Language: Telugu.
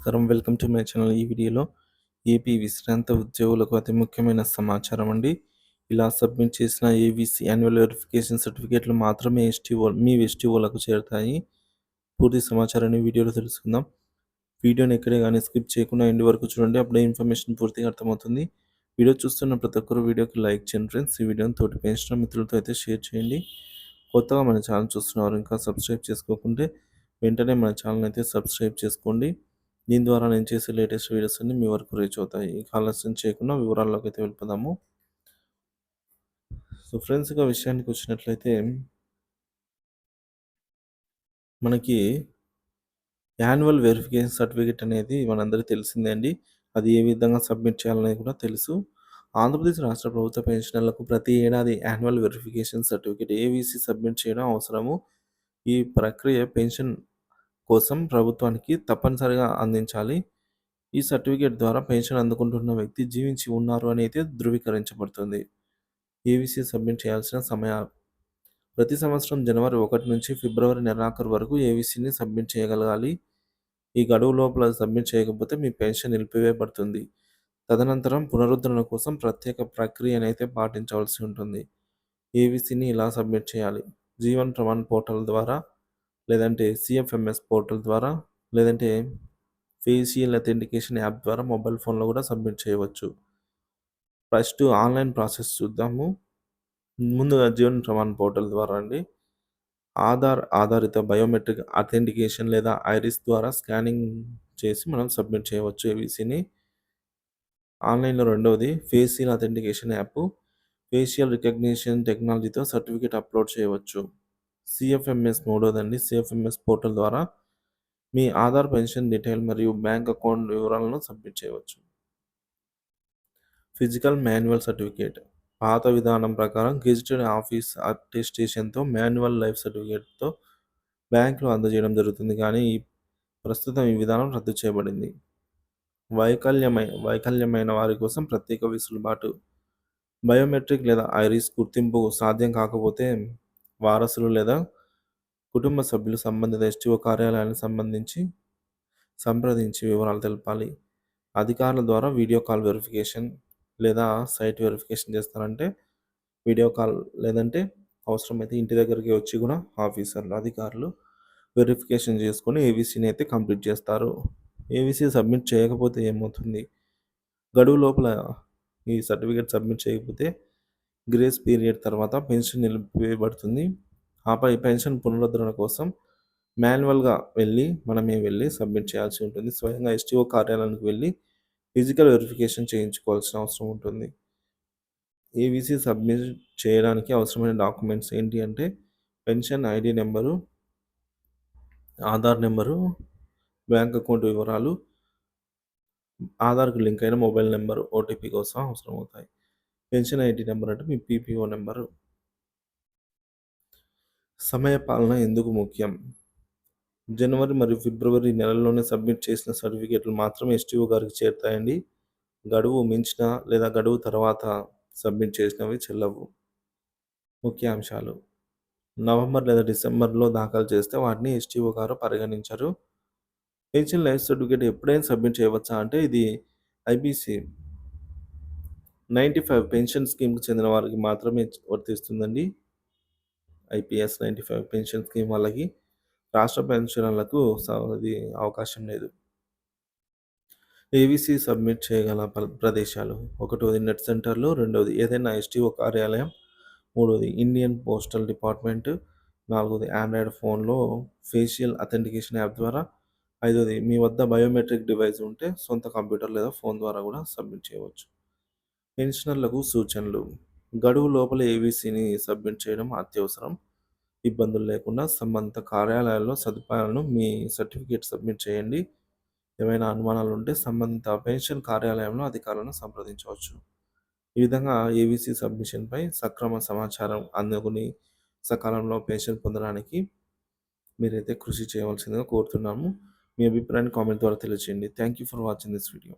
నమస్కారం. Welcome to my channel. ఈ వీడియోలో ఏపీ విశ్రాంత ఉద్యోగులకు అతి ముఖ్యమైన సమాచారం అండి. ఇలా సబ్మిట్ చేసిన ఏవీసీ యాన్యువల్ వెరిఫికేషన్ సర్టిఫికేట్లు మాత్రమే ఎస్టీఓ మీ ఎస్టీఓలకు చేరుతాయి. పూర్తి సమాచారాన్ని వీడియోలో తెలుసుకుందాం. వీడియోని ఎక్కడే కానీ స్కిప్ చేయకుండా ఎండ్ వరకు చూడండి. అప్పుడే ఇన్ఫర్మేషన్ పూర్తిగా అర్థమవుతుంది. వీడియో చూస్తున్న ప్రతి ఒక్కరు వీడియోకి లైక్ చేయండి ఫ్రెండ్స్. ఈ వీడియోని తోటి పెంచిన మిత్రులతో అయితే షేర్ చేయండి. కొత్తగా మన ఛానల్ చూస్తున్నారు ఇంకా సబ్స్క్రైబ్ చేసుకోకుంటే వెంటనే మన ఛానల్ అయితే సబ్స్క్రైబ్ చేసుకోండి. దీని ద్వారా నేను చేసే లేటెస్ట్ వీడియోస్ అన్ని మీ వరకు రీచ్ అవుతాయి. ఇక ఆలస్యం చేయకుండా వివరాల్లోకి అయితే వెళ్ళిపోదాము. సో ఫ్రెండ్స్గా విషయానికి వచ్చినట్లయితే మనకి యాన్యువల్ వెరిఫికేషన్ సర్టిఫికేట్ అనేది మనందరికీ తెలిసిందే అండి. అది ఏ విధంగా సబ్మిట్ చేయాలనేది కూడా తెలుసు. ఆంధ్రప్రదేశ్ రాష్ట్ర ప్రభుత్వ పెన్షనర్లకు ప్రతి ఏడాది annual verification certificate AVC submit చేయడం అవసరము. ఈ ప్రక్రియ పెన్షన్ కోసం ప్రభుత్వానికి తప్పనిసరిగా అందించాలి. ఈ సర్టిఫికేట్ ద్వారా పెన్షన్ అందుకుంటున్న వ్యక్తి జీవించి ఉన్నారు అని అయితే ధృవీకరించబడుతుంది. ఏవిసి సబ్మిట్ చేయాల్సిన సమయం ప్రతి సంవత్సరం జనవరి ఒకటి నుంచి ఫిబ్రవరి నెలాఖరు వరకు ఏవిసిని సబ్మిట్ చేయగలగాలి. ఈ గడువు లోపల సబ్మిట్ చేయకపోతే మీ పెన్షన్ నిలిపివేయబడుతుంది. తదనంతరం పునరుద్ధరణ కోసం ప్రత్యేక ప్రక్రియను అయితే పాటించవలసి ఉంటుంది. ఏవిసిని ఇలా సబ్మిట్ చేయాలి. జీవన్ ప్రమాణ్ పోర్టల్ ద్వారా లేదంటే సిఎఫ్ఎంఎస్ పోర్టల్ ద్వారా లేదంటే ఫేషియల్ అథెంటికేషన్ యాప్ ద్వారా మొబైల్ ఫోన్లో కూడా సబ్మిట్ చేయవచ్చు. ఫస్ట్ ఆన్లైన్ ప్రాసెస్ చూద్దాము. ముందుగా జీవన్ ప్రమాణ్ పోర్టల్ ద్వారా అండి. ఆధార్ ఆధారిత బయోమెట్రిక్ అథెంటికేషన్ లేదా ఐరిస్ ద్వారా స్కానింగ్ చేసి మనం సబ్మిట్ చేయవచ్చు ఏబీసీని ఆన్లైన్లో రెండవది facial authentication app facial recognition టెక్నాలజీతో సర్టిఫికేట్ అప్లోడ్ చేయవచ్చు. సిఎఫ్ఎంఎస్ మూడోదండి. సిఎఫ్ఎంఎస్ పోర్టల్ ద్వారా మీ ఆధార్ పెన్షన్ డీటెయిల్ మరియు బ్యాంక్ అకౌంట్ వివరాలను సబ్మిట్ చేయవచ్చు. Physical manual certificate. పాత విధానం ప్రకారం గెజిటెడ్ ఆఫీస్ అటెస్టేషన్తో మాన్యువల్ లైఫ్ సర్టిఫికేట్తో బ్యాంకులో అందజేయడం జరుగుతుంది. కానీ ప్రస్తుతం ఈ విధానం రద్దు చేయబడింది. వైకల్యమై వైకల్యమైన వారి కోసం ప్రత్యేక వెసులుబాటు. బయోమెట్రిక్ లేదా ఐరిస్ గుర్తింపు సాధ్యం కాకపోతే వారసులు లేదా కుటుంబ సభ్యులు సంబంధిత ఎస్టీఓ కార్యాలయానికి సంబంధించి సంప్రదించి వివరాలు తెలపాలి. అధికారుల ద్వారా వీడియో కాల్ వెరిఫికేషన్ లేదా సైట్ వెరిఫికేషన్ చేస్తారంటే వీడియో కాల్ లేదంటే అవసరమైతే ఇంటి దగ్గరికి వచ్చి కూడా ఆఫీసర్లు అధికారులు వెరిఫికేషన్ చేసుకొని ఏవీసీని అయితే కంప్లీట్ చేస్తారు. ఏవీసీ సబ్మిట్ చేయకపోతే ఏమవుతుంది? గడువు లోపల ఈ సర్టిఫికేట్ సబ్మిట్ చేయకపోతే గ్రేస్ పీరియడ్ తర్వాత పెన్షన్ నిలిపివేయబడుతుంది. ఆపై పెన్షన్ పునరుద్ధరణ కోసం మాన్యువల్గా వెళ్ళి మనమే వెళ్ళి సబ్మిట్ చేయాల్సి ఉంటుంది. స్వయంగా ఎస్టీఓ కార్యాలయానికి వెళ్ళి ఫిజికల్ వెరిఫికేషన్ చేయించుకోవాల్సిన అవసరం ఉంటుంది. ఏవీసీ సబ్మిట్ చేయడానికి అవసరమైన డాక్యుమెంట్స్ ఏంటి అంటే pension ID number Aadhaar number bank account వివరాలు ఆధార్కు లింక్ అయిన మొబైల్ నెంబరు ఓటీపీ కోసం అవసరం అవుతాయి పెన్షన్ ఐడి నెంబర్ అంటే మీ పీపీఓ నెంబరు. సమయ పాలన ఎందుకు ముఖ్యం? జనవరి మరియు ఫిబ్రవరి నెలల్లోనే సబ్మిట్ చేసిన సర్టిఫికేట్లు మాత్రమే ఎస్టీఓ గారికి చేరుతాయండి. గడువు మించిన లేదా గడువు తర్వాత సబ్మిట్ చేసినవి చెల్లవు. ముఖ్య అంశాలు నవంబర్ లేదా డిసెంబర్లో దాఖలు చేస్తే వాటిని ఎస్టీఓ గారు పరిగణించరు. పెన్షన్ లైఫ్ సర్టిఫికేట్ ఎప్పుడైనా సబ్మిట్ చేయవచ్చా? అంటే ఇది ఐబీసీ. నైంటీ ఫైవ్ పెన్షన్ స్కీమ్కి చెందిన వారికి మాత్రమే వర్తిస్తుందండి. IPS ninety five pension scheme వాళ్ళకి రాష్ట్ర పెన్షనర్లకు అది అవకాశం లేదు. ఏవీసీ సబ్మిట్ చేయగల ప్రదేశాలు ఒకటోది నెట్ సెంటర్లు రెండవది ఏదైనా ఎస్టీఓ కార్యాలయం మూడవది ఇండియన్ పోస్టల్ డిపార్ట్మెంట్ నాలుగవది ఆండ్రాయిడ్ ఫోన్లో ఫేషియల్ అథెంటికేషన్ యాప్ ద్వారా ఐదవది మీ వద్ద బయోమెట్రిక్ డివైస్ ఉంటే సొంత కంప్యూటర్ లేదా ఫోన్ ద్వారా కూడా సబ్మిట్ చేయవచ్చు. పెన్షనర్లకు సూచనలు. గడువు లోపల ఏవీసీని సబ్మిట్ చేయడం అత్యవసరం. ఇబ్బందులు లేకుండా సంబంధిత కార్యాలయాల్లో సదుపాయాలను మీ సర్టిఫికేట్ సబ్మిట్ చేయండి. ఏమైనా అనుమానాలు ఉంటే సంబంధిత పెన్షన్ కార్యాలయంలో అధికారులను సంప్రదించవచ్చు. ఈ విధంగా ఏవీసీ సబ్మిషన్పై సక్రమ సమాచారం అందుకుని సకాలంలో పెన్షన్ పొందడానికి మీరైతే కృషి చేయవలసిందిగా కోరుతున్నాము. మీ అభిప్రాయాన్ని కామెంట్ ద్వారా తెలియజేయండి thank you for watching this video